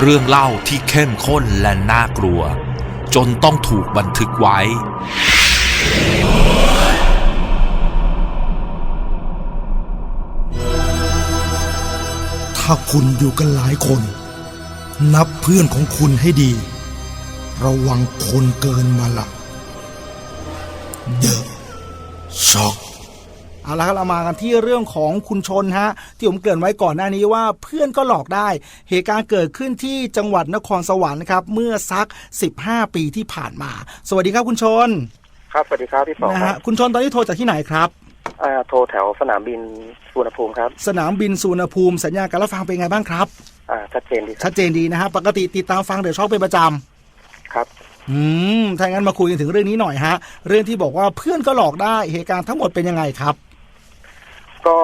เรื่องเล่าที่เข้มข้นและน่ากลัว จนต้องถูกบันทึกไว้ ถ้าคุณอยู่กันหลายคน นับเพื่อนของคุณให้ดี ระวังคนเกินมาละเดอะช็อก เอาละครับเรามากันที่เรื่องของคุณชนฮะที่ผมเกริ่นไว้ก่อนหน้านี้ว่าเพื่อนก็หลอกได้ เหตุการณ์เกิดขึ้นที่จังหวัดนครสวรรค์ครับเมื่อสัก 15 ปีที่ผ่านมา สวัสดีครับคุณชน ครับสวัสดีครับพี่ปอนะครัฮะบคุณชนตอนนี้โทรจากที่ไหนครับ อ่าโทรแถวสนามบินสุวรรณภูมิครับสนามบินสุวรรณภูมิสัญญาณการรับฟังเป็นไงบ้างครับ อ่าชัดเจนดีครับชัดเจนดีนะฮะปกติติดตามฟังเดี๋ยวช็อกเป็นประจครับำอืมถ้างั้นมาคุยกันถึงเรื่องนี้หน่อยฮะ เรื่องที่บอกว่าเพื่อนก็หลอกได้เหตุการณ์ทั้งหมดเป็นยังไงครับ ก็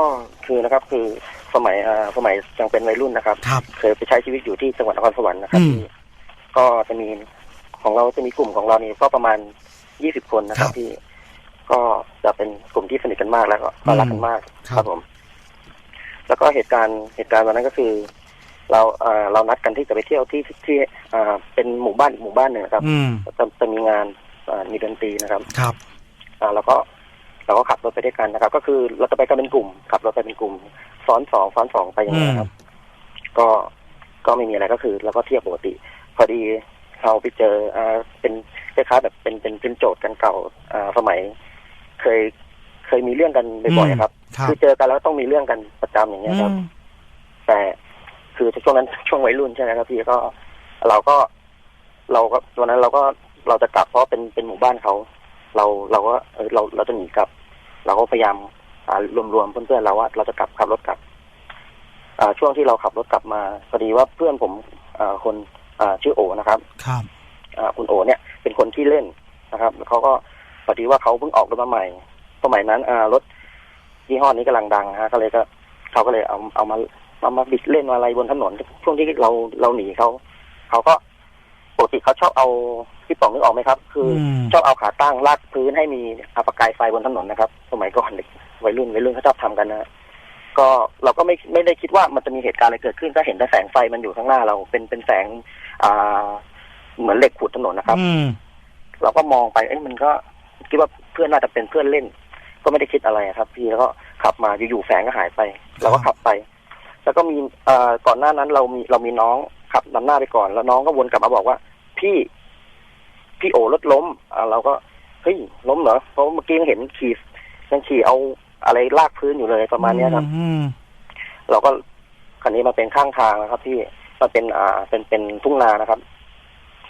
คือนะครับคือสมัยอ่าสมัยยังเป็นวัยรุ่นนะครับ ครับ เคยไปใช้ชีวิตอยู่ที่จังหวัดนครสวรรค์นะครับอืม ที่ก็จะมีของเราจะมีกลุ่มของเรานี่ก็ประมาณยี่สิบคนนะครัครับบที่ก็จะเป็นกลุ่มที่สนิทกันมากแล้วก็ก็รักกันมากครับ ผม แล้วก็เหตุการณ์เหตุการณ์วันนั้นก็คือ เราเอ่อเรานัดกันที่จะไปเที่ยวที่ที่อ่าเป็นหมู่บ้านอีกหมู่บ้านหนึ่งนะครับอืม จะจะมีงานอ่ามีดนตรีนะครับ ครับ อ่าแล้วก็ เราก็ขับรถไปด้วยกันนะครับ ก็คือเราจะไปกันเป็นกลุ่ม ขับรถไปเป็นกลุ่ม ซ้อนสองซ้อนสองไปอย่างนี้ยครับ ก็ก็ไม่มีอะไรก็คือเราก็เที่ยวปกติ พอดีเราไปเจออ่าเป็นคล้ายๆแบบเป็นเป็นเป็นโจทย์กันเก่าอ่าสมัย เคยเคยมีเรื่องกันบ่อยๆครับ ครับคือเจอกันแล้วต้องมีเรื่องกันประจำอย่างเงี้ยครับ อืมแต่คือช่วงนั้น ช่วงวัยรุ่นใช่ไหมครับพี่ก็เราก็ เราก็วันนั้นเราก็เราจะกลับเพราะเป็นเป็นหมู่บ้านเขา เราเราก็เออเราเราจะหนีกลับ เราก็พยายามอ่ารวมๆเพื่อนๆเราว่าเราจะกลับขับรถกลับอ่าช่วงที่เราขับรถกลับมาพอดีว่าเพื่อนผมอ่าคนอ่าชื่อโอนะครับ ครับอ่าคุณโอเนี่ย เป็นคนที่เล่นนะครับแล้วเขาก็พอดีว่าเขาเพิ่งออกรถมาใหม่สมัยนั้นอ่ารถยี่ห้อนี้กำลังดังนะฮะก็เลยก็เขาก็เลยเอาเอามาเอามาบิดเล่นมาอะไรบนถนนช่วงที่เราเราหนีเขาเขาก็ ปกติเขาชอบเอาพี่ป๋องนึกออกไหมครับ คืออม ชอบเอาขาตั้งลากพื้นให้มีอาประกายไฟบนถนนนะครับ สมัยก่อนเด็กวัยรุ่นวัยรุ่นเขาชอบทำกันนะฮะก็เราก็ไม่ไม่ได้คิดว่ามันจะมีเหตุการณ์อะไรเกิดขึ้นก็เห็นแต่แสงไฟมันอยู่ข้างหน้าเราเป็นเป็นแสง อ่า เหมือนเหล็กขูดถนนนะครับ อืม เราก็มองไป เอ้ยมันก็คิดว่าเพื่อนน่าจะเป็นเพื่อนเล่น ก็ไม่ได้คิดอะไรอะครับ พี่แล้วก็ขับมาอยู่ๆแสงก็หายไป เราก็ขับไป แล้วก็มีเอ่อก่อนหน้านั้นเรามีเรามีน้อง ขับนำหน้าไปก่อน แล้วน้องก็วนกลับมาบอกว่า พี่พี่โอรถล้มอ่าเราก็เฮ้ยล้มเหรอเพราะเมื่อกี้ยังเห็นขี่ยังขี่เอาอะไรลากพื้นอยู่เลยประมาณเนี้ยครับอืมเราก็คันนี้มาเป็นข้างทางนะครับพี่มันเป็นอ่าเป็นเป็นทุ่งนานะครับ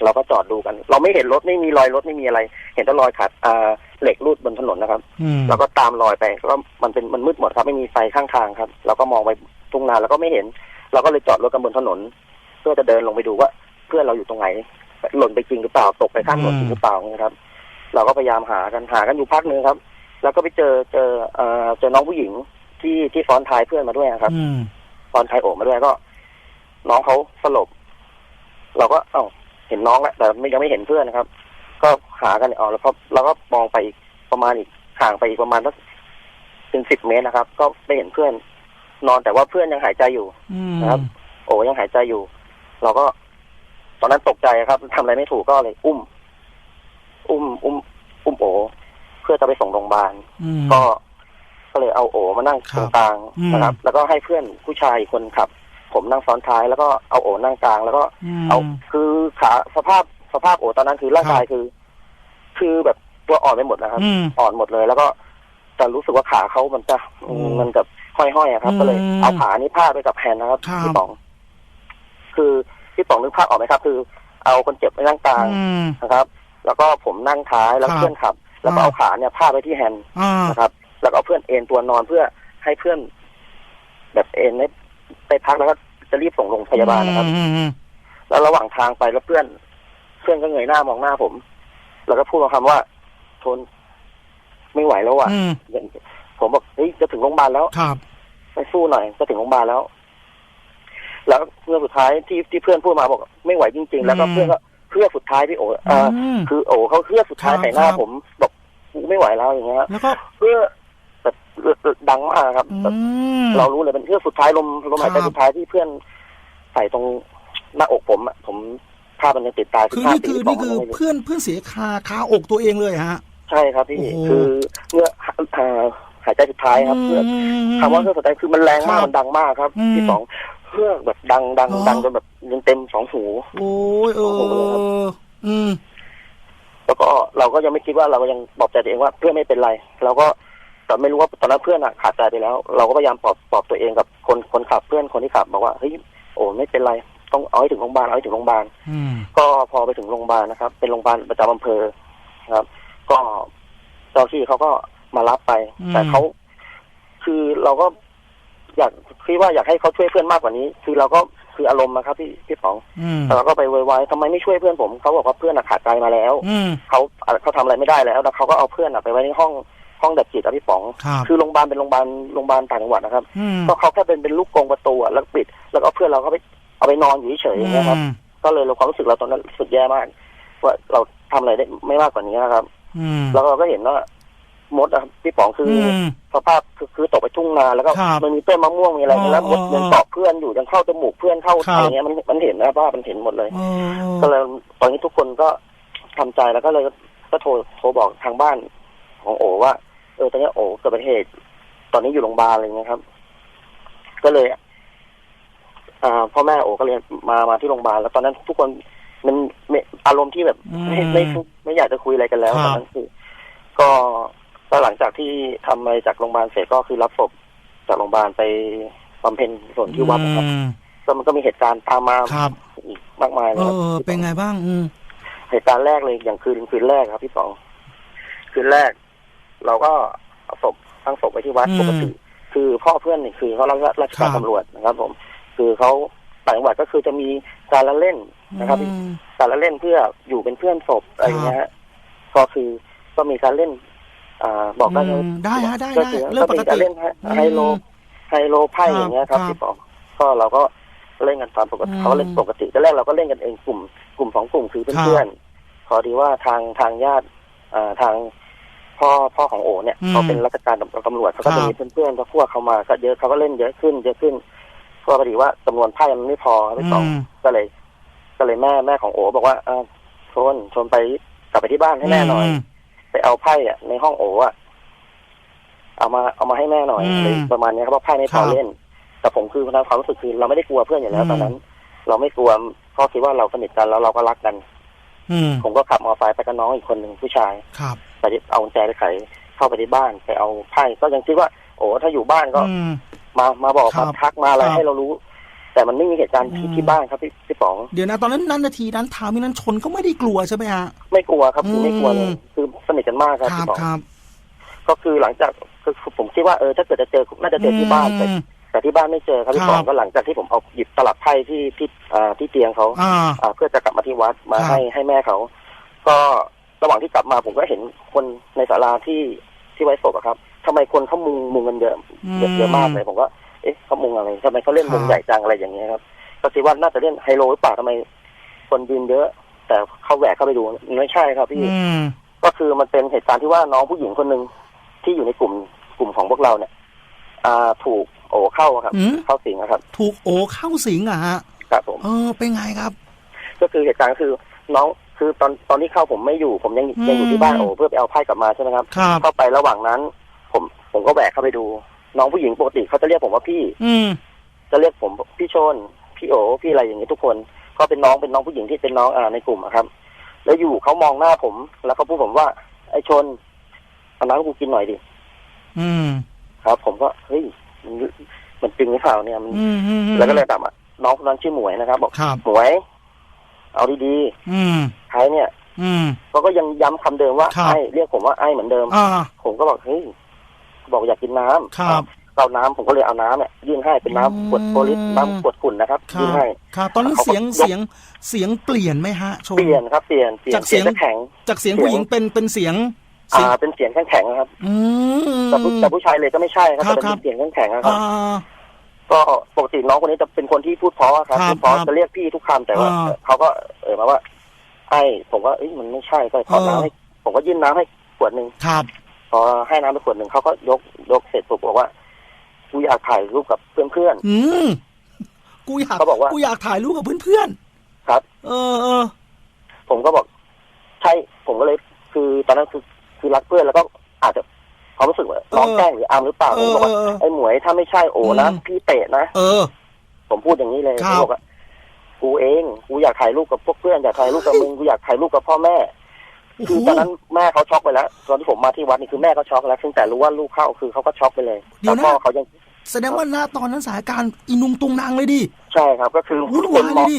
เราก็จอดดูกัน เราไม่เห็นรถไม่มีรอยรถไม่มีอะไร เห็นแต่รอยขัดอ่าเหล็กรูดบนถนนนะครับอืมเราก็ตามรอยไปก็มันเป็นมันมืดหมดครับ ไม่มีไฟข้างทางครับเราก็มองไปทุ่งนาแล้วก็ไม่เห็น เราก็เลยจอดรถกันบนถนนเพื่อจะเดินลงไปดูว่า เพื่อนเราอยู่ตรงไหน หล่นไปจริงหรือเปล่าตกไปข้างถนนจริงหรือเปล่านะครับ เราก็พยายามหากันหากันอยู่พักหนึ่งครับ แล้วก็ไปเจอเจอเอ่อเจอน้องผู้หญิงที่ที่ซ้อนท้ายเพื่อนมาด้วยนะครับอืมตอนไทยโอบมาด้วยก็ น้องเขาสลบ เราก็เอ้าเห็นน้องแล้วแต่ไม่ยังไม่เห็นเพื่อนนะครับ ก็หากันออกแล้วก็เราก็มองไปอีกประมาณอีกห่างไปอีกประมาณสักถึงสิบเมตรนะครับ ก็ไม่เห็นเพื่อน นอนแต่ว่าเพื่อนยังหายใจอยู่อืมครับ โอ้ยังหายใจอยู่ เราก็ ตอนนั้นตกใจครับทำอะไรไม่ถูกก็เลย อุ้ม อุ้ม อุ้ม อุ้มโอเพื่อจะไปส่งโรงพยาบาลอืมก็ก็เลยเอาโอมานั่งครับตรงกลางอืมนะครับ แล้วก็ให้เพื่อนผู้ชายอีกคนขับ ผมนั่งซ้อนท้ายแล้วก็เอาโอนั่งกลาง แล้วก็มเอาคือขาสภาพสภาพโอตอนนั้นคือร่างกายครับคือ คือแบบตัวอ่อนไปหมดนะครับอืมอ่อนหมดเลย แล้วก็จะรู้สึกว่าขาเขามันจะโอ้มันแบบห้อยๆอะครับอืมก็เลยเอาขานี้พาดไปกับแฮนด์นะครับครับพี่ป๋อง คือพี่ป๋องนึกภาพออกไหมครับ คือเอาคนเจ็บไปนั่งกลางอืมนะครับ แล้วก็ผมนั่งท้ายแล้วครับเพื่อนขับ แล้วก็อ่าเอาขาเนี่ยพาดไปที่แฮนด์อ่านะครับ แล้วก็เอาเพื่อนเอนตัวนอนเพื่อให้เพื่อน แบบเอนได้ไปพักแล้วก็จะรีบส่งโรงพยาบาลนะครับอืมอืมแล้วระหว่างทางไปแล้วเพื่อน เพื่อนก็เงยหน้ามองหน้าผม แล้วก็พูดมาคำว่า ทนไม่ไหวแล้วอะอืมผมบอกเฮ้ยจะถึงโรงพยาบาลแล้วครับไปสู้หน่อยจะถึงโรงพยาบาลแล้ว แล้วเพื่อนสุดท้ายที่ที่เพื่อนพูดมาบอกไม่ไหวจริง ๆ แล้วก็อืมเพื่อนก็เพื่อสุดท้ายพี่โอเอ่ออมคือโอเขาเพื่อสุดท้ายครับใส่หน้าครับผมบอกกูไม่ไหวแล้วอย่างเงี้ยแล้วก็เพื่อแบบดังมากครับอืแบบมเรารู้เลยเป็นเพื่อสุดท้ายลมลมหายใจครับสุดท้ายที่เพื่อนใส่ตรงหน้าอกผมอะผมภาพมันยังติดตาคือภาพนี่คือปีนี่คือสงไม่รู้เพื่อนเพื่อนเสียคาคาอกตัวเองเลยฮะ ใช่ครับพี่โอ้โหคือเมื่อเอ่อหายใจสุดท้ายครับเพื่อคำว่าเพื่อสุดท้ายคือมันแรงมากครับมันดังมากครับอืมพี่สอง เพื่อแบบดังดังอ๋อดังจนแบบยังเต็มสองหูโอ้ยเอโอ้โหครับออืมแล้วก็เราก็ยังไม่คิดว่าเราก็ยังบอกใจตัวเองว่าเพื่อนไม่เป็นไรเราก็แต่ไม่รู้ว่าตอนนั้นเพื่อนอะขาดใจไปแล้ว เราก็พยายามปลอบปลอบตัวเองกับคนคนขับเพื่อนคนที่ขับบอกว่าเฮ้ยโอ้ไม่เป็นไร ต้องเอาให้ถึงโรงพยาบาลเอาให้ถึงโรงพยาบาลอืมก็พอไปถึงโรงพยาบาลนะครับ เป็นโรงพยาบาลประจำอำเภอครับ ก็เจ้าที่เขาก็มารับไปอืมแต่เขาคือเราก็ อยากคิดว่าอยากให้เขาช่วยเพื่อนมากกว่านี้ คือเราก็คืออารมณ์นะครับพี่พี่ป๋องอืมแต่เราก็ไปโวยวายทำไมไม่ช่วยเพื่อนผมเขาบอกว่าเพื่อนอะขาดใจมาแล้วอืมเขาเขาทำอะไรไม่ได้แล้วแล้วเขาก็เอาเพื่อนอะไปไว้ในห้องห้องดับจิตอะพี่ป๋องครับคือโรงพยาบาลเป็นโรงพยาบาลโรงพยาบาลต่างจังหวัดนะครับอืมก็เขาแค่เป็นเป็นลูกกรงประตูอะแล้วปิด แล้วก็เอาเพื่อนเราก็ไปเอาไปนอนอยู่เฉยๆอย่างเงี้ยครับอืมก็เลยเราความรู้สึกเราตอนนั้นรู้สึกแย่มาก ว่าเราทำอะไรได้ไม่มากกว่านี้นะครับอืมแล้วเราก็เห็นว่า มดอะครับพี่ป๋องคืออือม สภาพคือคือตกไปทุ่งนาแล้วก็ครับมันมีต้นมะม่วงมีอะไรอ๋อแล้วมดอ๋อยังเกาะเพื่อนอยู่ยังเข้าจมูกเพื่อนเข้าครับ อะไรเงี้ยมันมันเห็นนะว่ามันเห็นหมดเลย เออก็เลยตอนนี้ทุกคนก็ทำใจแล้วก็เลยก็โทรโทรบอกทางบ้านของโอว่า เออตอนนี้โอเกิดอุบัติเหตุตอนนี้อยู่โรงพยาบาลอะไรเงี้ยครับ ก็เลย อ่าพ่อแม่โอก็เลยมามาที่โรงพยาบาลแล้วตอนนั้นทุกคนมันไม่อารมณ์ที่แบบไม่ไม่ไม่ไม่อยากจะคุยอะไรกันแล้วคตรัอบนนั้นคือก็ ก็หลังจากที่ทำอะไรจากโรงพยาบาลเสร็จก็คือรับศพจากโรงพยาบาลไปบำเพ็ญกุศลที่วัดนะครับอืมก็มันก็มีเหตุการณ์ตามมาครับอีกมากมายเอนะครับอเป็นไงบ้างอืมเหตุการณ์แรกเลยอย่างคืนคืนแรกครับพี่ปองคืนแรก เราก็เอาศพตั้งศพไว้ที่วัดอืมปกติคือพ่อเพื่อนนี่คือเขารับราชการครับตำรวจนะครับ ผม คือเขาต่างจังหวัดก็คือจะมีการละเล่นนะครับอืมการละเล่นเพื่ออยู่เป็นเพื่อนศพอะไรอย่างเงี้ยฮะก็คือก็มีการเล่น อ่าบอกได้ไหมอืมได้ฮะได้ก็ได้คือเรื่องปก็กมีติการเล่นฮะอืมไฮโลไฮโลไพ่ครับอย่างเงี้ยครับครับพี่ปองก็เราก็เล่นกันตามปกติอืมเขาก็เล่นปกติแต่แรกเราก็เล่นกันเองกลุ่ม กลุ่มสองกลุ่มคือครับเพื่อนๆพอดีว่าทางทางญาติอ่าทางพ่อพ่อของโอเนี่ยอืมเขาเป็นราชการตำรวจเขาก็ครัจะบมีเพื่อนๆก็พวกเขามาก็เยอะเขาก็เล่นเยอะขึ้น เยอะขึ้นก็พอดีว่าจำนวนไพ่มันไม่พอครับพี่ปองอืมก็เลย ก็เลยแม่แม่ของโอบอกว่าอ่าชนชนไปกลับไปที่บ้านให้แม่หน่อยม ไปเอาไพ่อะในห้องโออะเอามาเอามาให้แม่หน่อยอืม อะไรประมาณนี้ครับเพราะไพ่ไม่พครัอบเล่น แต่ผมคือในความรู้สึกคือเราไม่ได้กลัวเพื่อนอยู่แล้วอืมตอนนั้น เราไม่กลัวเพราะคิดว่าเราสนิทกันแล้วเราก็รักกัน อืมผมก็ขับมอเตอร์ไซค์ไปกับน้องอีกคนหนึ่งผู้ชาย ครับไปที่เอากุญแจไปไขเข้าไปที่บ้านไปเอาไพ่ก็ยังคิดว่า โอ้ถ้าอยู่บ้านก็อืม มามาบอกครัมาบทักมาอะไรครับ ให้เรารู้ แต่มันไม่มีเหตุการณ์ที่อืมที่บ้านครับพี่พี่ป๋อง เดี๋ยวนะตอนนั้นนั้นนาทีนั้นทามินั้นชนก็ไม่ได้กลัวใช่ไหมฮะ ไม่กลัวครับคือไม่กลัวเลอืยมคือสนิทกันมากครับครัพี่บป๋องครับ ก็คือหลังจากคือผมคิดว่าเออถ้าเกิดจะเจอน่าจะเจอที่บ้านแต่อืมแต่ที่บ้านไม่เจอครับพี่ครับปองก็หลังจากที่ผมเอาหยิบตลับไพ่ที่ที่อ่าที่เตียงเขาอ่าอ่าเพื่อจะกลับมาที่วัดมาครับให้ให้แม่เขา ก็ระหว่างที่กลับมาผมก็เห็นคนในศาลาที่ที่ไว้ศพอะครับทำไมคนเขามุงมุงกันเยอะเยอะเยอะมากเลยผมก็ เอ๊ะเขามุงอะไรทำไมเขาเล่นมุงใหญ่จังอะไรอย่างเงี้ยครับ ก็คิดว่าน่าจะเล่นไฮโลหรือเปล่าทำไม คนยืนเยอะ แต่เขาแหวกเข้าไปดูไม่ใช่ครับพี่อืมก็คือมันเป็นเหตุการณ์ที่ว่าน้องผู้หญิงคนหนึ่งที่อยู่ในกลุ่มกลุ่มของพวกเราเนี่ย อ่า ถูกโอเข้าครับอืมเข้าสิงอะครับ ถูกโอเข้าสิงอะฮะครับผมเออเป็นไงครับ ก็คือเหตุการณ์ก็คือน้องคือตอนตอนที่เข้าผมไม่อยู่ผมยังอืมยังอยู่ที่บ้านโอเพื่อไปเอาไพ่กลับมาใช่ไหมครับครับเข้าไประหว่างนั้น ผมผมก็แหวกเข้าไปดู น้องผู้หญิงปกติเขาจะเรียกผมว่าพี่ อืม จะเรียกผมพี่โชน พี่โอพี่อะไรอย่างนี้ทุกคน ก็เป็นน้องเป็นน้องผู้หญิงที่เป็นน้องอ่าในกลุ่มอะครับ แล้วอยู่เขามองหน้าผม แล้วเขาพูดผมว่า ไอ้ชนเอาน้ำให้กูกินหน่อยดิอืม ครับ ผมก็เฮ้ยมันมันจริงหรือเปล่าเนี่ยมัน อืมอืมอืม แล้วก็เลยถามอะน้องคนนั้นชื่อหมวยนะครับบอกครับ หมวย เอาดีอืม ๆใครเนี่ยอืม เขาก็ยังย้ำคำเดิมว่าครับ ไอ้เรียกผมว่าไอ้เหมือนเดิม อ่า ผมก็บอกเฮ้ย บอกอยากกินน้ำครับเอาน้ำผมก็เลยเอาน้ำเนี่ยยื่นให้เป็นน้ำขวดโพลิสน้ำขวดขุ่นนะครับครัยื่บนให้ครับตอนนั้นเขาก็เสียงยกเสียงเสียงเปลี่ยนไหมฮะชนเปลี่ยนครับเปลี่ยนเปลี่ยนจากเสียงจะแข็งจากเสียงผู้หญิงเป็นเป็นเสียงเสีอ่ายงเป็นเสียงแข็งๆนะครับอืมแต่ผู้แต่ผู้ชายเลยก็ไม่ใช่ครับครับแต่เป็นครับเสียงแข็งๆนะครับอ่าก็ปกติน้องคนนี้จะเป็นคนที่พูดเพราะอะครับครับพูดเพราะครับจะเรียกพี่ทุกคำแต่ว่าอ่าเขาก็เออมาว่าไอ้ผมว่าเอ้ยมันไม่ใช่ก็ขอเออน้ำให้ผมก็ยื่นน้ำให้ขวดหนึ่งครับพ อให้น้ำไปขวดหนึ่งเขาก็ยกยกเสร็จปุ๊บบอกว่ากูอยากถ่ายรูปกับเพื่อนอืมกูอยากเขาบอกว่ากูอยากถ่ายรูปกับเพื่อนๆเออเออผมก็บอกใช่ผมก็เลย คือตอนนั้นคือคือรักเพื่อนแล้วก็อาจจะความรู้สึกว่าน้องแกล้งหรืออามหรือเปล่าเอผมอบอกว่าเออไอ้หมวยถ้าไม่ใช่โอนะอืมพี่เตะนะเออ ผมพูดอย่างนี้เลยครับผมบอกว่ากูเอง กูอยากถ่ายรูปกับพวกเพื่อนอยากถ่ายรูปกับมึงกูอยากถ่ายรูปกับพ่อแม่โอ้โห คือตอนนั้นแม่เขาช็อกไปแล้ว ตอนที่ผมมาที่วัดนี่คือแม่เขาช็อกแล้วซึ่งแต่รู้ว่าลูกเข้าคือเขาก็ช็อกไปเลยเดี๋ยวนะแต่พ่อเขายังแสดงว่าณตอนนั้นสถานการณ์อินุงตุงนางเลยดิใช่ครับ ก็คือวุ่นทุกควานยมเลองยดิ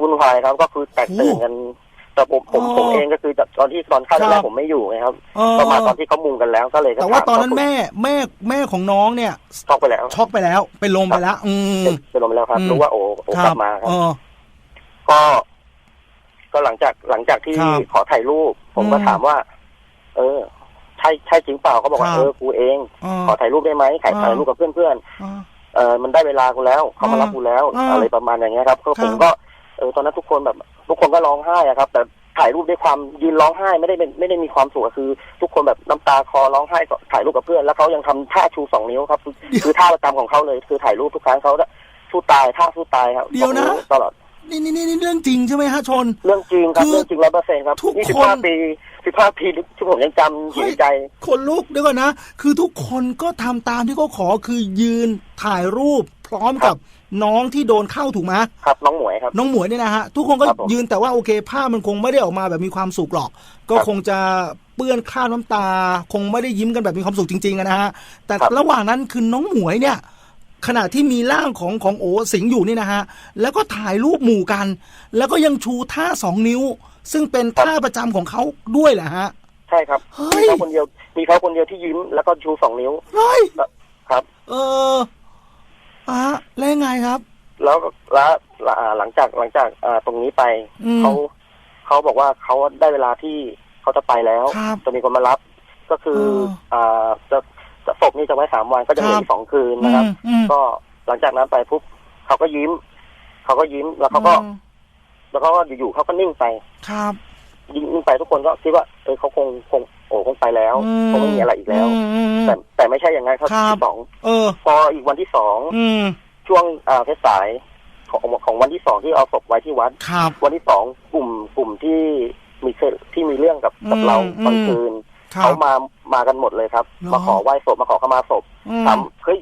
วุ่นวายครับก็คือแตกตื่นกันแต่ผมผมอ๋อผมเองก็คือตอนที่ตอนเข้าครัแรกบๆผมไม่อยู่ไงครับเออก็มาตอนที่เขามุงกันแล้วก็เลยก็แต่ว่าถมตอนนั้นเขาแม่แม่แม่ของน้องเนี่ยช็อกไปแล้วช็อกไปแล้วเป็นลมไปแล้ว อืมเป็นเป็นลมไปแล้วครับอืมรู้ว่าโอ้โอ้กลับมาครับเออก็ ก็หลังจากหลังจากที่ครับขอถ่ายรูป ผมก็อืม ถามว่า เออ ใช่ใช่จริงเปล่าเขาบอกว่าครับ เออกูเองเออขอถ่ายรูปได้ไหมถ่ายอ่า ถ่ายรูปกับเพื่อนเพื่อนเออๆเออมันได้เวลากูแล้วเขามารับกูแล้ว อ่าอะไรประมาณอย่างเงี้ยครับ ก็ครับ ผมก็เออตอนนั้นทุกคนแบบ ทุกคนก็ร้องไห้อะครับ แต่ถ่ายรูปด้วยความยืนร้องไห้ไม่ได้เป็นไม่ได้มีความสุขอะคือ ทุกคนแบบน้ำตาคลอร้องไห้ก็ถ่ายรูปกับเพื่อน แล้วเขายังทำท่าชูสองนิ้วครับคือคือท่าประจำของเขาเลยคือถ่ายรูปทุกครั้งเขาจะสู้ตายท่าสู้ตายครับเดี๋ยวนะ สองตลอด นี่นี่นี่นี่เรื่องจริงใช่ไหมฮะชน เรื่องจริงครับคือเรื่องจริงร้อยเปอร์เซ็นต์ครับทุกนี่สิบคนห้าปีสิบห้าปีที่ผมยังจำอยู่ในใจ คนลุกเดี๋ยวก่อนนะ คือทุกคนก็ทำตามที่เขาขอคือยืนถ่ายรูป พร้อมกับน้องที่โดนเข้าถูกไหมครับน้องหมวยครับ น้องหมวยเนี่ยนะฮะทุกคนก็ครับผมยืนแต่ว่าโอเคภาพมันคงไม่ได้ออกมาแบบมีความสุขหรอก ก็ครับคงจะเปื้อนคราบน้ำตา คงไม่ได้ยิ้มกันแบบมีความสุขจริงๆอะนะฮะแต่ครับ ระหว่างนั้นคือน้องหมวยเนี่ย ขณะที่มีร่างของของโอสิงห์อยู่นี่นะฮะ แล้วก็ถ่ายรูปหมู่กัน แล้วก็ยังชูท่าสองนิ้ว ซึ่งเป็นท่าประจำของเขาด้วยแหละฮะ ใช่ครับเฮ้มียเขาคนเดียวมีเขาคนเดียวที่ยิ้มแล้วก็ชูสองนิ้วเฮ้ย ครับ เอออะแล้วยังไงครับ แล้วแล้วอ่าหลังจากหลังจากอ่าตรงนี้ไปอืมเขาเขาบอกว่าเขาได้เวลาที่เขาจะไปแล้ว ครับจะมีคนมารับ ก็คือเออ อ่าจะจะ ศพนี่จะไว้สามวันก็จะเหลือครับอีกสองคืนนะครับอืมอืมก็หลังจากนั้นไปปุ๊บเขาก็ยิ้ม เขาก็ยิ้มแล้วเขาก็อืมแล้วเขาก็อยู่ๆเขาก็นิ่งไปครับนิ่งไปทุกคนก็คิดว่าเออเขาคงคงโอ้คงไปแล้วอืคงไม่มีอะไรอีกแล้วมอืมแต่แต่ไม่ใช่อย่างนั้นครับครับที่สองเออพออีกวันที่สองอืมช่วงอ่าเพสายของของวันที่สองที่เอาศพไว้ที่วัดครับวันที่สองกลุ่มกลุ่มที่มีเคยที่มีเรื่องกับกับอืมเราอืมตอนคืน ครัเขาบมามากันหมดเลยครับ เหรอ มาขอไหว้ศพมาขอขมาศพอืมถามเฮ้ย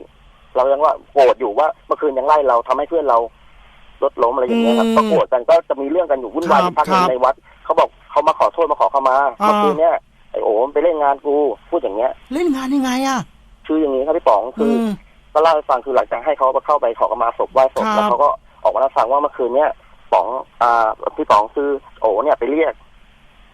เรายังว่าโกรธอยู่ว่าเมื่อคืนยังไล่เราทำให้เพื่อนเรารถล้มอะไรอย่างเงี้ยครับอืมก็โกรธกันก็จะมีเรื่องกันอยู่วุ่นวายครับอยู่พักหนึ่ครังบในวัดเขาบอกเขามาขอโทษมาขอขมาอ่า เมื่อคืนเนี้ยไอโอ๋มันไปเล่นงานกูพูดอย่างเงี้ย เล่นงานยังไงอะคืออย่างนี้ครับพี่ป๋องคืออม ก็เล่าให้ฟังคือหลังจากให้เขาเข้าไปขอขมาศพไหว้ศพครับ แล้วเขาก็ออกมาเล่าให้ฟังว่าเมื่อคืนเนี้ยป๋องอ่าพี่ป๋องคือโอ๋เนี่ยไปเรียกไป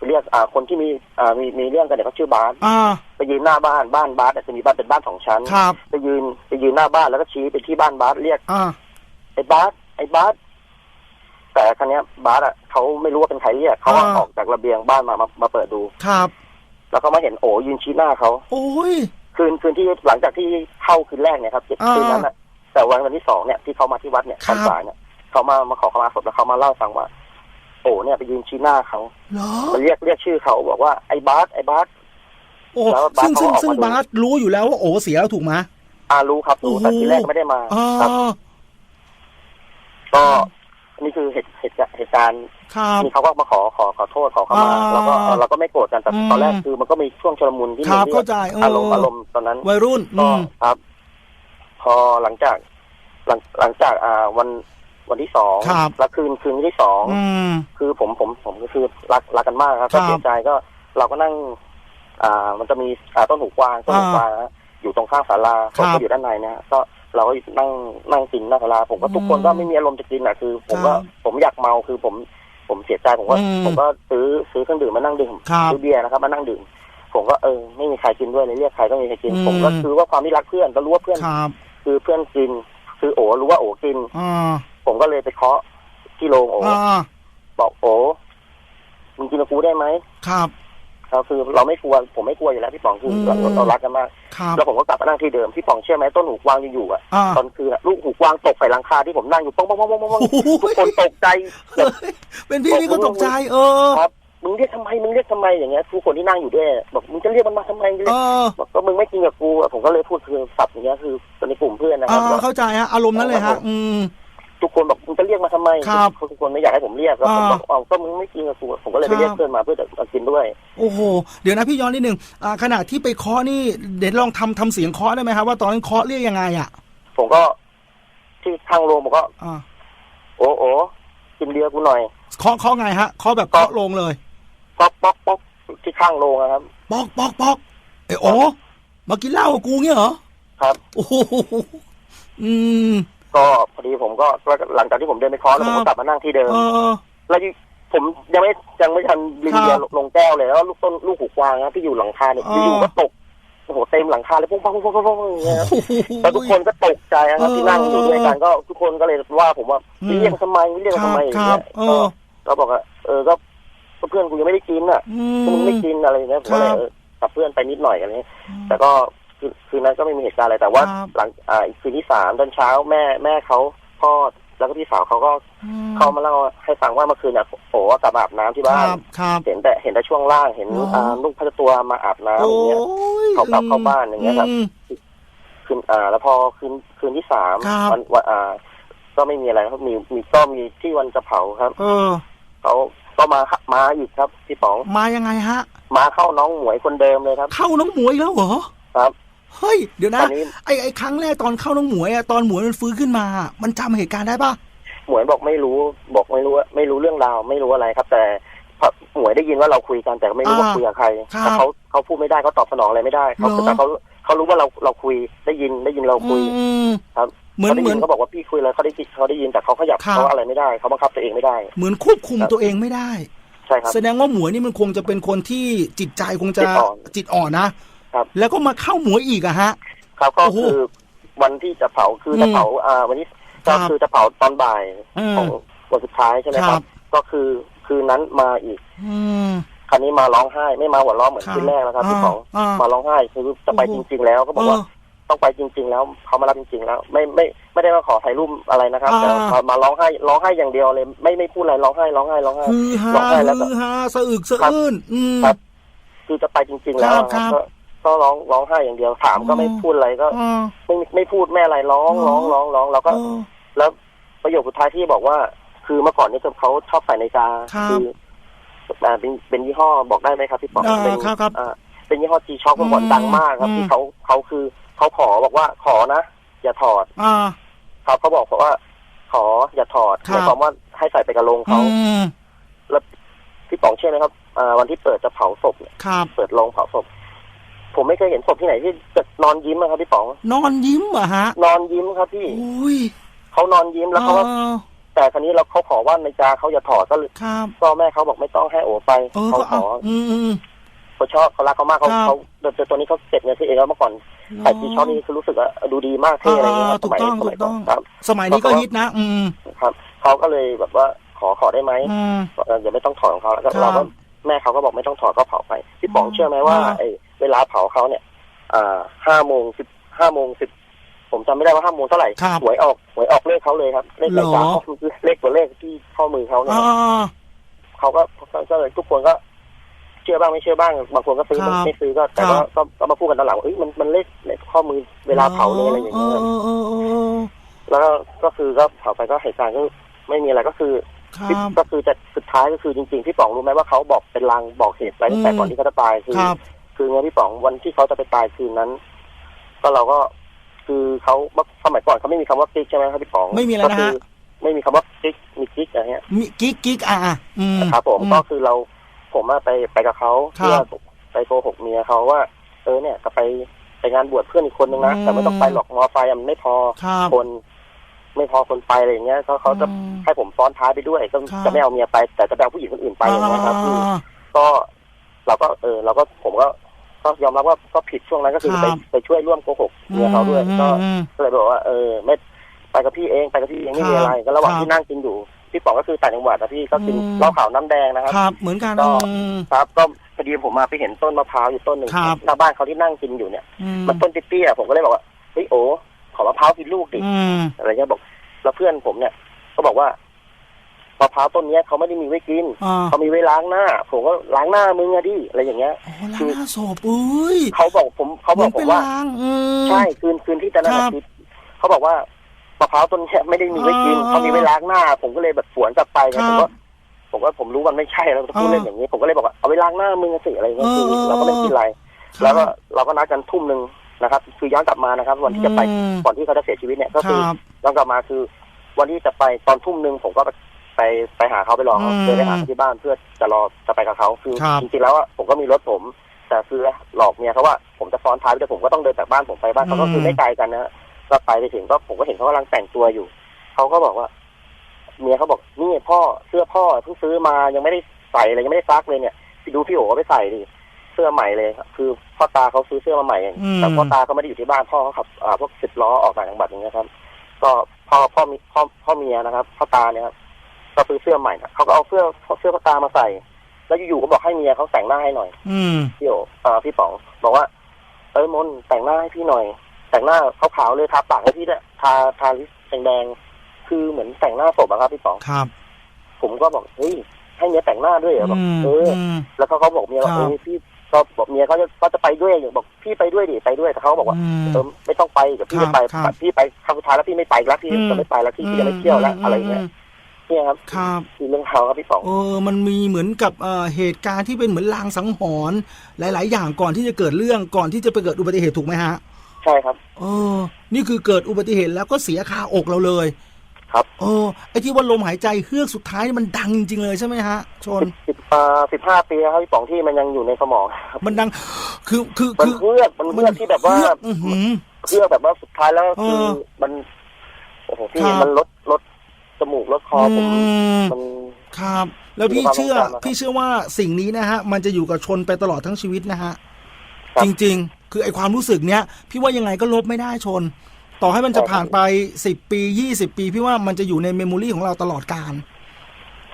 เรียกอ่าคนที่มีอ่ามีมีเรื่องกันเนี่ยเขาชื่อบาสอ่า ไปยืนหน้าบ้านบ้านบาสเนี่ยจะมีบ้านเป็นบ้านสองชั้นครับ ไปยืนไปยืนหน้าบ้านแล้วก็ชี้ไปที่บ้านบาสเรียกอ่า ไอ้บาสไอ้บาสแต่ครั้งนี้ยบาสอะเขาไม่รู้ว่าเป็นใครเรียกเขาอะอ่า ออกจากระเบียงบ้านมามามาเปิดดู ครับ แล้วเขามาเห็นโอ๋ยืนชี้หน้าเขาโอ้ย คืนคืนที่หลังจากที่เข้าคืนแรกเนี่ยครับอ่าคืนนั้นอะแต่วันวันที่สองเนี่ยที่เขามาที่วัดเนี่ยครัตบอนสายเนี่ยเขามามาขอขมาศพแล้วเขามาเล่าให้ฟังว่า โอ๋เนี่ยไปยืนชี้หน้าเขาเหรอมาเรียกเรียกชื่อเขาบอกว่าไอ้บาสไอ้บาสโอ้แล้วบาสซึ่งซึ่งเขาออกมาซึ่งดูบาสรู้อยู่แล้วว่าโอเสียแล้วถูกไหมอารู้ครับรู้แต่โอ้โหทีแรกไม่ได้มาอ่าครับก็นี่คือเหตุเหตุการณ์เหตุการณ์ครับนี่เขาก็มาขอขอขอโทษขอเข้ามาอ่าเราก็เราก็ไม่โกรธกันแต่อืมตอนแรกคือมันก็มีช่วงชลมุนที่คมีรับเรื่เข้าองใจเอออารมณ์อารมณ์ตอนนั้นวัยรุ่นก็อืมครับ พอหลังจาก หลังหลังจากอ่าวัน วันที่สองครับแล้วคืนคืนที่สองอืม คือผมผมผมก็คือรักรักกันมากครับครัก็บเสียใจก็เราก็นั่ง อ่า มันจะมีอ่าต้นหูกวางต้นหูกวางนะอยู่ตรงข้างศาลาครัผมบก็อยู่ด้านในนะฮะก็เราก็นั่งนั่งกินหน้าศาลาผมก็ทุกคนอืมก็ไม่มีอารมณ์จะกินอะคือ ผมก็ครับผมอยากเมาคือผมผมเสียใจผมก็อืมผมก็ซื้อซื้อเครื่องดื่มมานั่งดื่มครับซื้อเบียร์นะครับมานั่งดื่ม ผมก็เออไม่มีใครกินด้วยเลยเรียกใครก็ไม่มีใครกิน อืม ผมก็คือว่าความที่รักเพื่อนก็รู้ว่าเพื่อน ครับคือเพื่อนกิน คือโอรู้ว่าโอกิน อ่า ผมก็เลยไปเคาะที่โรงโออ่าบอกโอมึงกินกับกูได้ไหมครับเราคือเราไม่กลัวผมไม่กลัวอยู่แล้วพี่ป๋องคืออืมเราเรารักกันมากครับแล้วผมก็กลับมานั่งที่เดิมพี่ป๋องเชื่อไหมต้นหูกวางอยู่ๆอะอ่าตอนคืนอะลูกหูกวางตกใส่หลังคาที่ผมนั่งอยู่ป้องป้องป้องป้องป้องป้องโอ้โหทุกคนตกใจแบบเฮ้ยเป็นพี่พี่ก็ตกใจเออครับมึงเรียกทำไมมึงเรียกทำไมอย่างเงี้ยทุกคนที่นั่งอยู่ด้วยบอกมึงจะเรียกมันมาทำไมมึงเรีเอยกอบอกก็มึงไม่กินกับกูอะผมก็เลยพูดคือสับอย่างเงี้ยคือในกลุ่มเพื่อนนะคอ่ารับเข้าใจฮะอารมณ์นั้นเลยฮะอืม ทุกคนบอกมึงจะเรียกมาทำไมครับทุกคนไม่อยากให้ผมเรียกแล้วผมอ่าบอกเอาก็มึงไม่กินกับกูผมก็เลยไปเรียกครับเพื่อนมาเพื่อจะมากินด้วย โอ้โหเดี๋ยวนะพี่ย้อนนิดนึงอ่าขณะที่ไปเคาะนี่เดี๋ยวลองทำทำเสียงเคาะได้ไหมครับว่าตอนนั้นเคาะเรียกยังไงอะ ผมก็ ที่ข้างโรงผมก็อ่าโอ้โอ้กินเบียร์กูหน่อยเคาะเคาะไงฮะเคาะแบบเคาะลงเลยป๊อกป๊อกป๊อกที่ข้างโรงอะครับปอกปอกปอกไอ้โอมากินเหล้ากับกูเงี้ยเหรอครับโอ้โหอืม ก็พอดีผมก็หลังจากที่ผมเดินไปเคาะแล้วผมครัก็บกลับมานั่งที่เดิม เออ แล้วที่ผมยังไม่ยังไม่ทันลินเบียร์ครับลงแก้วเลยแล้วลูกต้นลูกหูกวางนะที่อยู่หลังคาเนี่ยอ๋ออยู่ๆก็ตกโอ้โหเต็มหลังคาเลยปุ้งปังปุ้งปังปุ้งปังอย่างเงี้ยครับโอ้โหแล้วทุกคนก็ตกใจนะครับเออที่นั่งอยู่ด้วยกันก็ทุกคนก็เลยว่าผมว่าอืม เรียกทำไมเรียกคทำรับไมอย่างคเงี้รับยเอก็อ ก็บอกว่าเออก็ก็เพื่อนกูยังไม่ได้กินอะอืก็มึงม ไม่กินอะไรอย่างเงี้ยผมก็เลยครับ เออกับเพื่อนไปนิดหน่อยกันนี้แต่ก็ คือคืนนั้นก็ไม่มีเหตุการณ์อะไรแต่ว่าครับ หลังอ่าอีกคืนที่สามตอนเช้าแม่แม่เขาพ่อแล้วก็พี่สาวเขาก็อืมเข้ามาเล่าให้ฟังว่าเมื่อคืนน่ะโอ้กลับมาอาบน้ำที่คบ้านรับครับ เห็นแต่เห็นแต่ช่วงล่างเห็นอ๋ออ่อ่าลูกพัชตัวมาอาบน้ำโอ้อย่างเงี้ย ยเขากลับเข้าบ้านอย่างเงี้ยครับ ม คืนอ่าแล้วพอคืนคืนที่สามครับ วันวันอ่า ก็ไม่มีอะไรครับมีมีก็มีที่วันจะเผาครับเออ เขาก็มามาอีกครับพี่ป๋องมายังไงฮะ มาเข้าน้องหมวยคนเดิมเลยครับ เข้าน้องหมวยแล้วเหรอครับ เฮ้ย เดี๋ยวตนะอนนี้ไอ้ไอ้ครั้งแรกตอนเข้าน้องหมวยอะตอนหมวยมันฟื้นขึ้นมา มันจำเหตุการณ์ได้ปะหมวยบอกไม่รู้ บอกไม่รู้ว่าไม่รู้เรื่องราว ไม่รู้อะไรครับ แต่หมวยได้ยินว่าเราคุยกันแต่ไม่รู้ว่าอ่าคุยกับใครครับแต่เขาเขาพูดไม่ได้เขาตอบสนองอะไรไม่ได้เขาเหรอแต่เขาเขารู้ว่าเราเราคุยได้ยินได้ยินเราคุยอืมครับเหมือนเขาได้เหมืยิอนนเขาบอกว่าพี่คุยอะไรเขาได้ยินเขาได้ยินแต่เขาขยับครับเขาอะไรไม่ได้เขาบังคับตัวเองไม่ได้ เหมือนควบคุมครับตัวเองไม่ได้ใช่ครับแสดงว่าหมวยนี่มันคงจะเป็นคนที่จิตใจคงจะจิตอ่อนจิตอ่อนนะ ครับ แล้วก็มาเข้าหมวยอีกอะฮะ ครับก็โอ้โหคือวันที่จะเผาคือจะอืมเผาอ่าวันนี้ครัก็บคือจะเผาตอนบ่ายอืมของวันสุดท้ายใช่ไหมคครัรับบก็คือคืนนั้นมาอีกอืมคราวนี้มาร้องไห้ไม่มาหัวเราะเหมือนครับคืนแรกแล้วครับพี่อ่าป๋องอ่ามมาร้องไห้คือจะไปโอ้จโหริง ๆ แล้วก็บอกว่าเออต้องไปจริง ๆ แล้วเขามารับจริง ๆ แล้ว ไม่ไม่ไม่ได้มาขอถ่ายรูปอะไรนะครับอ่าแต่มามาร้องไห้ร้องไห้อย่างเดียวเลย ไม่ไม่พูดอะไรร้องไห้ร้องไห้ร้องไห้ฮือฮาร้องไห้แล้วก็ฮือฮาสะอึกสะครับอื้นอืมครับคือจะไปจริง ๆ แล้วครับก็ ก็ร้องร้องไห้อย่างเดียวถามก็ไม่อืมพูดอะไรก็อ่าไม่ไม่พูดไม่อะไรร้องอ๋อร้องร้องร้องแล้วก็เออแล้วประโยคสุดท้ายที่บอกว่า คือเมื่อก่อนเนี่ยเขาชอบใส่นาฬิกาครับคืออ่าเป็นเป็นยี่ห้อบอกได้ไหมครับพี่ป๋องอ่าเป็นครับครับอ่าเป็นยี่ห้อจีช็อคเมื่อก่อนอืมดังมากครับอืมที่เขาเขาคือเขาขอบอกว่าขอนะอย่าถอดอ่าครับเขาบอกเพราะว่า ขออย่าถอดครับหมายความว่าให้ใส่ไปกระโหลงเขาอืมพี่ป๋องเชื่อไหมครับอ่าวันที่เปิดจะเผาศพเนี่ยครับเปิดโรงเผาศพ ผมไม่เคยเห็นศพที่ไหนที่จะนอนยิ้มอะครับพี่ป๋อง นอนยิ้มเหรอะฮะนอนยิ้มครับพี่อุ้ยเขานอนยิ้มแล้วเขาก็ออแต่ครั้นี้เราเขาขอว่านาฬิกาเขาอย่าถอดก็เลยครับก็แม่เขาบอกไม่ต้องให้โอไปเออเขาก็ขเอาออืมอืม เขาชอบเขารักเขามากเขาครับ เขาเดินตัวนี้เขาเก็บเงินที่เองแล้วเมื่อก่อนใส่จีช็อปนี่คือรู้สึกว่าดูดีมากเท่อะไรเงี้ยครับอ่าถูกต้องสมัยถูกต้องสมัยก่อนครับ สมัยนี้ก็ฮิตนะ อืมครับเขาก็เลยแบบว่าขอขอได้ไหมอืม เอออย่าไม่ต้องถอดของเขาแล้วก็ครับ เราก็ แม่เขาก็บอกไม่ต้องถอดก็เผาไปพี่ป๋องอืมเชื่อไหมว่าอ่าไอ้เวลาเผาเขาเนี่ยอ่าห้าโมงสิบห้าโมงสิบผมจำไม่ได้ว่าห้าโมงเท่าไหร่ครับหวยออกหวยออกเลขเขาเลยครับเลขเหรนาอฬิกาเขาคือเลขตัวเลขที่ข้อมือเขาเนี่ยอ่าเขาก็ก็เลยทุกคนก็เชื่อบ้างไม่เชื่อบ้าง บางคนก็ซื้อครับไม่ซื้อก็แต่ครัก็บก็ก็มาพูดกันตอนหลังว่าเอ้ยมันมันเลขเลขข้อมือเวลาเผาเลยอะไรอย่างเงี้ยเออเออเออเออแล้วก็ก็คือก็เผาไปก็เหตุการณ์ก็ไม่มีอะไรก็คือครับ ก็คือจะสุดท้ายก็คือจริงๆพี่ป๋องรู้ไหมว่าเขาบอกเป็นลางบอกเหตุไว้ตั้งแต่อืมก่อนที่เขาจะตายคือครับคือเงี้ยพี่ป๋องวันที่เขาจะไปตายคืนนั้น ก็เราก็คือเขาเมื่อสมัยก่อนเขาไม่มีคำว่ากิ๊กใช่ไหมครับพี่ป๋องไม่มีอะไรนะฮะก็คือไม่มีคำว่ากิ๊กมีกิ๊กอะไรเงี้ยมีกิ๊กกิ๊กอะอะอืมครับผมอืก็คือเราผมอะไปไปกับเขาครัเพื่อบไปโกหกเมียเขาว่า เออเนี่ยจะไปไปงานบวชเพื่อนอีกคนนึงนะอืมแต่ไม่ต้องไปหรอกมอไซค์อะมันไม่พอครับคน ไม่พอคนไปอะไรอย่างเงี้ยเขาเขาจะอืมให้ผมซ้อนท้ายไปด้วยก็ครับจะไม่เอาเมียไปแต่จะไปเอาผู้หญิงคนอื่นไปอย่างเงี้ยครับพี่อ่าก็เราก็เออเราก็ผมก็ก็ยอมรับว่าก็ผิดช่วงนั้นก็คือครับไปไปช่วยร่วมโกหกเมียเขาด้วยอืมก็อืมก็เลยบอกว่าเออไม่ไปกับพี่เองไปกับพี่เองไม่มีอะไรก็ระหว่างครับที่นั่งกินอยู่พี่ป๋องก็คือต่างจังหวัดนะพี่ก็กินอืมเหล้าขาวน้ำแดงนะครับครับ เหมือนกันก็อืมครับก็พอดีผมมาไปเห็นต้นมะพร้าวอยู่ต้นหนึ่งครับหน้าบ้านเขาที่นั่งกินอยู่เนี่ยอืมมันต้นเตี้ยๆผมก็เลยบอกว่าเฮ้ยโอ้ ขอมะพร้าวกินลูกดิอืมอะไรเงี้ยบอก แล้วเพื่อนผมเนี่ย ก็บอกว่ามะพร้าวต้นเนี้ยเขาไม่ได้มีไว้กินอ่าเขามีไว้ล้างหน้า ผมก็ล้างหน้ามึงอะดิอะไรอย่างเงี้ย โอ้ล้างหน้าศพอุ้ยเขาบอกผมเขาเหบมืออกนผเป็มนว่าลางอืม ใช่คืนคืนที่ตอนนั้นครัอะบคือเขาบอกว่ามะพร้าวต้นเนี้ยไม่ได้มีไว้กินอ่าเขามีไว้ล้างหน้า ผมก็เลยแบบสวนกลับไปไงครัผมบว่าผมว่าผมรู้มันไม่ใช่แล้วจะพูดอ่าเล่นอย่างนี้ ผมก็เลยบอกว่าเอาไว้ล้างหน้ามึงสิอะไรเงี้ยคือเออเออเราก็ไม่ได้กินอะไร แล้วก็เราก็นัดกันทุ่มหนึ่ง นะครับ คือย้อนกลับมานะครับ วันที่จะไปอืมก่อนที่เขาจะเสียชีวิตเนี่ยก็คคือรับย้อนกลับมาคือ วันที่จะไปตอนทุ่มหนึ่งผมก็ไปไปไปหาเขาไปรอเขาอืมเดินไปหาเขาที่บ้านเพื่อจะรอจะไปกับเขาคือครับจริงๆแล้วอะผมก็มีรถผม แต่คือหลอกเมียเขาว่าผมจะซ้อนท้ายแต่ผมก็ต้องเดินจากบ้านผมไปบ้านเขาก็คือไม่ไกลกันนะฮะก็ไปไปถึงก็ผมก็เห็นเขากำลังแต่งตัวอยู่เขาก็บอกว่า เมียเขาบอกนี่พ่อเสื้อพ่อเพิ่งซื้อมายังไม่ได้ใส่เลยยังไม่ได้ซักเลยเนี่ยไปดูพี่โอ๋ไปใส่ดิ เสื้อใหม่เลยครับคือพ่อตาเขาซื้อเสื้อมาใหม่เองอืม แต่พ่อตาเขาไม่ได้อยู่ที่บ้านพ่อเขาขับอ่าพวกสิบล้อออกต่างจังหวัดอย่างเงี้ยครับ ก็พ่อพ่อมีพ่อพ่อเมียนะครับพ่อตาเนี่ยครับก็ซื้อเสื้อใหม่นะเขาก็เอาเสื้อเสื้อพ่อตามาใส่ แล้วอยู่ๆก็บอกให้เมียเขาแต่งหน้าให้หน่อย อืม พี่โออ่าพี่ป๋องบอกว่า เอ้ยมนแต่งหน้าให้พี่หน่อย แต่งหน้าขาวๆเลยทาปากให้พี่ด้วยทาทาลิปแดงๆคือเหมือนแต่งหน้าศพอะครับพี่ป๋องครับผมก็บอกเฮ้ยให้เมียแต่งหน้าด้วยเหรอบอกอืมเออออืมแล้วเขาเขาบอกเมียว่าครับ เออพี่ ก็บอกเมียเขาจะก็จะไปด้วยอย่างบอกพี่ไปด้วยดิไปด้วยแต่เขาบอกว่าอืมเออไม่ต้องไปเดี๋ยวพี่ครับจะไปครับพี่ไปครั้งสุดท้ายแล้วพี่ไม่ไปแล้วพี่อืมจะไม่ไปแล้วพี่พี่จะไม่เที่ยวแล้วอะไรเงี้ยเนี่ยครับครับ คือเรื่องเขาครับพี่ป๋อง เออมันมีเหมือนกับเอ่อเหตุการณ์ที่เป็นเหมือนลางสังหรณ์หลาย ๆ อย่างก่อนที่จะเกิดเรื่องก่อนที่จะไปเกิดอุบัติเหตุถูกไหมฮะใช่ครับ เออ นี่คือเกิดอุบัติเหตุแล้วก็เสียคาอกเราเลย ครับเออไอ้ที่ว่าลมหายใจเฮือกสุดท้ายนี่มันดังจริงๆเลยใช่ไหมฮะ ชนสิบอ่าสิบห้าปีแล้วครับพี่ป๋องที่มันยังอยู่ในสมองครับมันดัง คือคือมันคือเพื่อกมันเพื่อกที่แบบว่าเฮือกอื้อหือเพื่อกแบบว่าสุดท้ายแล้วคือเออมันโอ้โหพี่ครับมันลดลดจมูกลดคอผมมมันครับ แล้วพี่มีความเชื่อต้องการนะครับพี่เชื่อว่าสิ่งนี้นะฮะ มันจะอยู่กับชนไปตลอดทั้งชีวิตนะฮะครับจริง ๆ คือไอความรู้สึกเนี้ย พี่ว่ายังไงก็ลบไม่ได้ชน ต่อให้มันจะใช่ครับผ่านไปสิบปียี่สิบปี พี่ว่ามันจะอยู่ในเมมโมรีของเราตลอดกาล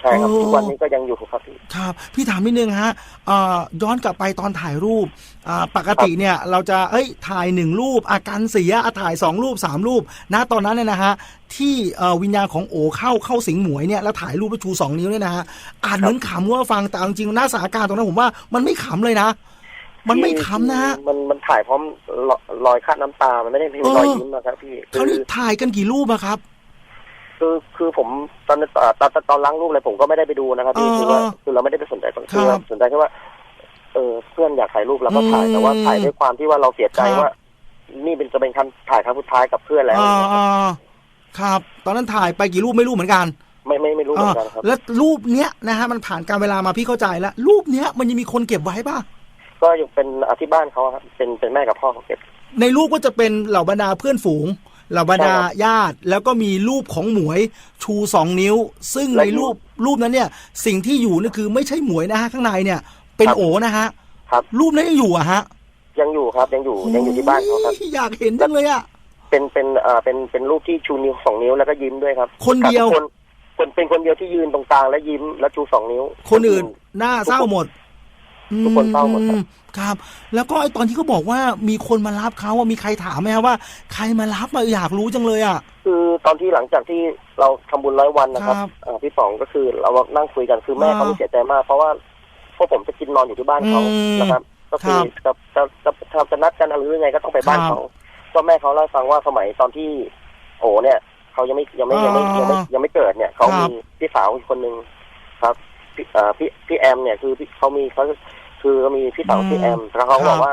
ใช่ครับโอ้ทุกวันนี้ก็ยังอยู่ครับพี่ครับ พี่ถามนิดนึงฮะเอ่อย้อนกลับไปตอนถ่ายรูปอ่าปกติเนี่ย เราจะเอ้ยถ่ายหนึ่งรูป อาการเสียอะถ่ายสองรูปสามรูปณตอนนั้นเนี่ยนะฮะที่เอ่อวิญญาณของโอเข้าเข้าสิงหมวยเนี่ยแล้วถ่ายรูปไปชูสองนิ้วเนี่ยนะฮะอ่านเหมือนขำว่าฟังแต่เอาจริงๆหน้าสถานการณ์ตรงนั้นผมว่ามันไม่ขำเลยนะ มันไม่ขำนะฮะมันมันถ่ายพร้อมรอยรอยคราดน้ำตา มันไม่ได้มีเออรอยยิ้มนะครับพี่คราวนี้ถ่ายกันกี่รูปอะครับ คือคือผมตอนตอนตอนตอนตอนล้างรูปอะไรผมก็ไม่ได้ไปดูนะครับพี่เออคือว่าเออคือเราไม่ได้ไปสนใจตรงครัคืบอว่าสนใจแค่ว่า เออเพื่อนอยากถ่ายรูปเราก็ถ่ายอืมแต่ว่าถ่ายด้วยความที่ว่าเราเสียใจครับว่า นี่เป็นจะเป็นคำถ่ายครั้งสุดท้ายกับเพื่อนแล้วอ่าอ่าครับ ตอนนั้นถ่ายไปกี่รูปไม่รู้เหมือนกันไม่ไม่ไม่รู้เหมือนกันครับ แล้วรูปเนี้ยนะฮะมันผ่านการเวลามาพี่เข้าใจแล้วรูปเนี้ยมันยังมีคนเก็บไว้ป่ะ ก็ยังเป็นอาที่บ้านเขาครับเป็นเป็นแม่กับพ่อเขาเก็บ ในรูปก็จะเป็นเหล่าบรรดาเพื่อนฝูง เหล่าบรรดาใช่ครับญาติ แล้วก็มีรูปของหมวยชูสองนิ้ว ซึ่งและในรูปรูปนั้นเนี่ย สิ่งที่อยู่นี่คือไม่ใช่หมวยนะฮะข้างในเนี่ย เป็นครับโอนะฮะครับ รูปนั้นยังอยู่อะฮะ ยังอยู่ครับยังอยู่ยังอยู่ที่บ้านเขาครับโอ้ยอยากเห็นจังเลยอะเป็นเป็นเอ่อเป็นเป็นรูปที่ชูนิ้วสองนิ้วแล้วก็ยิ้มด้วยครับ คนเดียวคนคนเป็นคนเดียวที่ยืนตรงกลางแล้วยิ้มแล้วชูสองนิ้ว คนอื่นหน้าเศร้าหมด ทุกคนเศร้าหมดครับอืครับ แล้วก็ไอตอนที่เขาบอกว่ามีคนมารับเขาว่ามีใครถามไหมครับว่า ใครมารับมาอยากรู้จังเลยอะคือตอนที่หลังจากที่เราทำบุญร้อยวันนะครับครับอ่าพี่ป๋องก็คือเรานั่งคุยกันคือแม่อ่าเขาไม่เสียใจมาก เพราะว่าพวกผมจะกินนอนอยู่ที่บ้านเขาอืมนะครับก็คือครับจะจะจะจะจะนัดกันอะไรหรือยังไงก็ต้องไปบ้านครับเขาก็แม่เขาเล่าให้ฟังว่าสมัยตอนที่โอ้เนี่ยเขายังไม่ยังไม่ยังไม่ยังไม่ยังไม่เกิดเนี่ยเขาครับมีพี่สาวอีกคนนึงครับพี่อ่าพี่พี่แอมเนี่ยคือพี่เขามีเขา คือมีพี่สาวพี่แอมแล้วเขาบอกว่า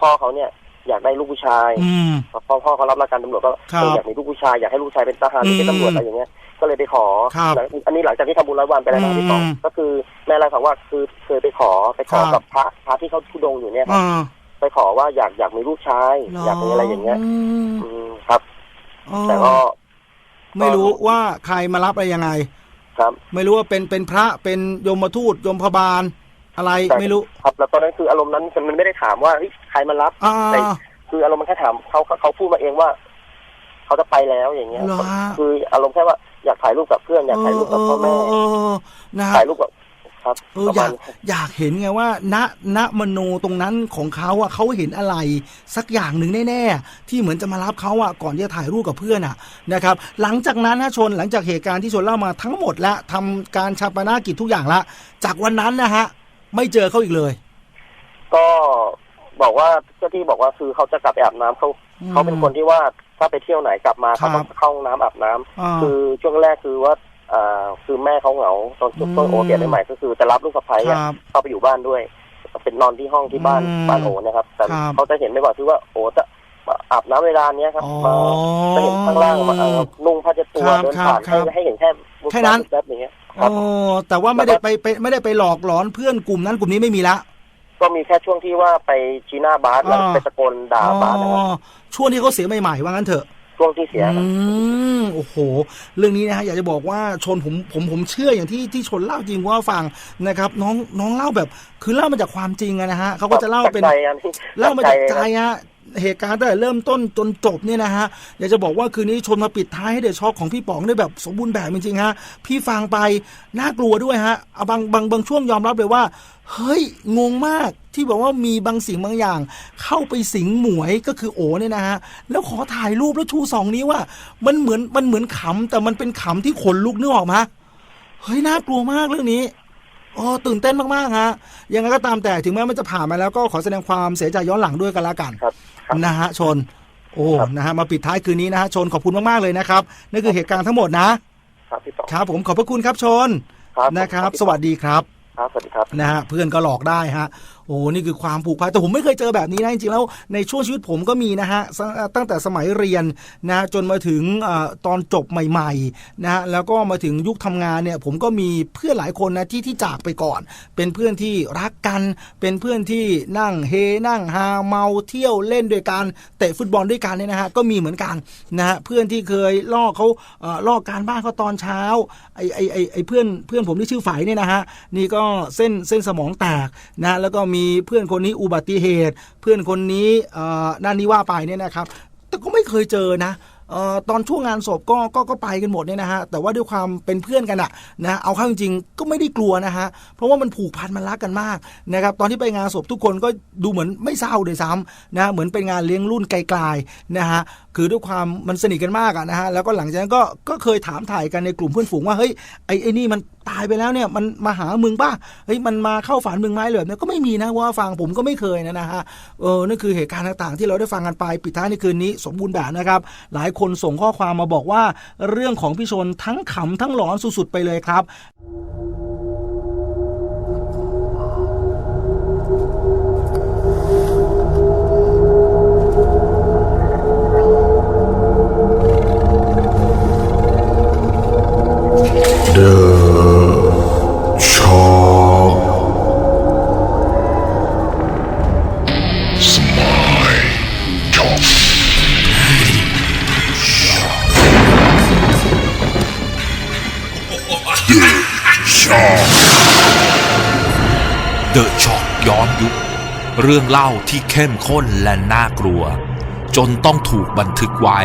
พ่อเขาเนี่ยอยากได้ลูกผู้ชายอืมพอพ่อเขารับราชการตำรวจก็ครับเอออยากมีลูกผู้ชายอยากให้ลูกชายเป็นทหารหรือเป็นอืมตำรวจอะไรอย่างเงี้ย ก็เลยไปขอครับหลังอันนี้หลังจากที่ทำบุญร้อยวันไปแล้วนะพี่ป๋องอืมก็คือแม่เล่าให้ฟังว่าคือเคยไปขอไปขอครับกับพระพระที่เขาทุดงค์อยู่เนี่ยครับอ่าไปขอว่าอยากอยากมีลูกชายหอยากมีอะไรอย่างเงี้ยมอืมครับอ๋อแต่ก็ไม่รู้ว่าใครมารับอะไรยังไง ครับ ไม่รู้ว่าเป็นเป็นพระเป็นยมทูตยมพบาล อะไรแต่ไม่รู้ครับแล้วตอนนั้นคืออารมณ์นั้นมันไม่ได้ถามว่าเฮ้ยใครมารับอ่าแต่คืออารมณ์มันแค่ถามเขาเขาเขาพูดมาเองว่าเขาจะไปแล้วอย่างเงี้ยเหรอฮะคืออารมณ์แค่ว่าอยากถ่ายรูปกับเพื่อนอยากถ่ายรูปกับพ่อแม่เออนะฮะถ่ายรูปกับครับเออประอมายาณกอยากเห็นไงว่า ณณมโนตรงนั้นของเขาอะเขาเห็นอะไรสักอย่างหนึ่งแน่ๆที่เหมือนจะมารับเขาอะก่อนที่จะถ่ายรูปกับเพื่อนอะนะครับ หลังจากนั้นนะชนหลังจากเหตุการณ์ที่ชนเล่ามาทั้งหมดและทำการชาปนากิจทุกอย่างละ จากวันนั้นนะฮะ ไม่เจอเขาอีกเลย ก็บอกว่าเจ้าที่บอกว่าคือเขาจะกลับไปอาบน้ำเขาอืมเขาเป็นคนที่ว่าถ้าไปเที่ยวไหนกลับมาครัเขาบก็เข้าห้องน้ำอาบน้ำอ่าคือช่วงแรกคือว่าอ่าคือแม่เขาเหงาตอนช่วงอืม ต้นโอเปลี่ยนใหม่ๆก็คือจะรับลูกสะใภ้คอะรับ เข้าไปอยู่บ้านด้วยเป็นนอนที่ห้องที่บ้านอืมบ้านโอนะครับแต่ครับ เขาจะเห็นไม่บ่อยคือว่าโอจะมาอาบน้ำเวลาเนี้ยครับอ๋อ มาจะเห็นข้างล่างมาเอ่อนุ่งผ้าเช็ดตัวครับเดินผ่านครับให้ให้เห็นแค่แค่นั้น แป๊บๆอย่างเงี้ย ครับโอ้แต่ว่าไม่ได้ไปไปไม่ได้ไปหลอกหลอนเพื่อนกลุ่มนั้นกลุ่มนี้ไม่มีละ ก็มีแค่ช่วงที่ว่าไปชี้หน้าบาสแล้วอ่าไปตะโกนด่าบาสนะครับอ๋อช่วงที่เขาเสียใหม่ๆว่างั้นเถอะช่วงที่เสียครับอืมโอ้โห เรื่องนี้นะฮะอยากจะบอกว่าชนผมผมผมเชื่ออย่างที่ที่ชนเล่าจริงว่าฟังนะครับ น้องน้องเล่าแบบ คือเล่ามาจากความจริงอะนะฮะเขาก็จะเล่าเป็นจกใจอันนี้เล่ามาจากใจนะฮะ เหตุการณ์ตั้งแต่เริ่มต้นจนจบเนี่ยนะฮะอยากจะบอกว่าคืนนี้ชนมาปิดท้ายให้เดอะช็อกของพี่ป๋องได้แบบสมบูรณ์แบบจริงๆฮะพี่ฟังไปน่ากลัวด้วยฮะเอาบางบางบางช่วงยอมรับเลยว่าเฮ้ย งงมากที่บอกว่ามีบางสิ่งบางอย่าง เข้าไปสิงหมวยก็คือโอเนี่ยนะฮะ แล้วขอถ่ายรูปแล้วชูสองนิ้วว่า มันเหมือนมันเหมือนขำ แต่มันเป็นขำที่ขนลุกนึกออกมาเฮ้ย น่ากลัวมากเรื่องนี้โอ้ตื่นเต้นมาก ๆ ฮะ ยังไงก็ตามแต่ถึงแม้มันจะผ่านมาแล้วก็ขอแสดงความเสียใจย้อนหลังด้วยกันละกันครับ นะฮะชน โอ้ครับนะฮะมาปิดท้ายคืนนี้นะฮะชนขอบคุณมากๆเลยนะครับนั่นคือเหตุการณ์ทั้งหมดนะครับพี่ป๋องครับผมขอบพระคุณครับชนครับนะครับผมสวัสดีครับ ครับสวัสดีครับนะฮะเพื่อนก็หลอกได้ฮะ โอ้นี่คือความผูกพันแต่ผมไม่เคยเจอแบบนี้นะจริงๆแล้วในช่วงชีวิตผมก็มีนะฮะตั้งแต่สมัยเรียนนะจนมาถึงอตอนจบใหม่ๆนะฮะแล้วก็มาถึงยุคทำงานเนี่ยผมก็มีเพื่อนหลายคนนะที่ที่จากไปก่อน เป็นเพื่อนที่รักกัน เป็นเพื่อนที่นั่งเฮนั่งฮาเมาเที่ยวเล่นด้วยกันเตะฟุตบอลด้วยกันเนี่ยนะฮะก็มีเหมือนกันนะฮะเพื่อนที่เคยลอกเขาล่อลอกการบ้านเขาตอนเช้าไอ้ไอ้ไอไอเพื่อนเพื่อนผมที่ชื่อฝ่ายเนี่ยนะฮะนี่ก็เส้นเส้นสมองแตกนะแล้วก็มีเพื่อนคนนี้อุบัติเหตุ เพื่อนคนนี้นั่นนี่ว่าไปเนี่ยนะครับ แต่ก็ไม่เคยเจอนะออตอนช่วงงานศพก็ก็ก็ไปกันหมดเนี่ยนะฮะแต่ว่าด้วยความเป็นเพื่อนกันอะนะเอาเข้าจริงๆก็ไม่ได้กลัวนะฮะเพราะว่ามันผูกพันมันรักกันมากนะครับตอนที่ไปงานศพทุกคนก็ดูเหมือนไม่เศร้าเลยซ้ำนะเหมือนเป็นงานเลี้ยงรุ่นไกลๆนะฮะ คือด้วยความมันสนิทกันมากอะนะฮะแล้วก็หลังจากนั้นก็ก็เคยถามถ่ายกันในกลุ่มเพื่อนฝูงว่าเฮ้ยไอ้ไอ้นี่มันตายไปแล้วเนี่ยมันมาหามึงป่ะเฮ้ยมันมาเข้าฝันมึงไหมเลยแบบเนี้ยก็ไม่มีนะว่าฟังผมก็ไม่เคยนะนะฮะเออนั่นคือเหตุการณ์ต่างๆ ที่เราได้ฟังกันไปปิดท้ายในคืนนี้สมบูรณ์แบบนะครับ หลายคนส่งข้อความมาบอกว่าเรื่องของพี่ชนทั้งขำทั้งหลอนสุดๆไปเลยครับ รื่องเล่าที่เข้มข้นและน่ากลัว จนต้องถูกบันทึกไว้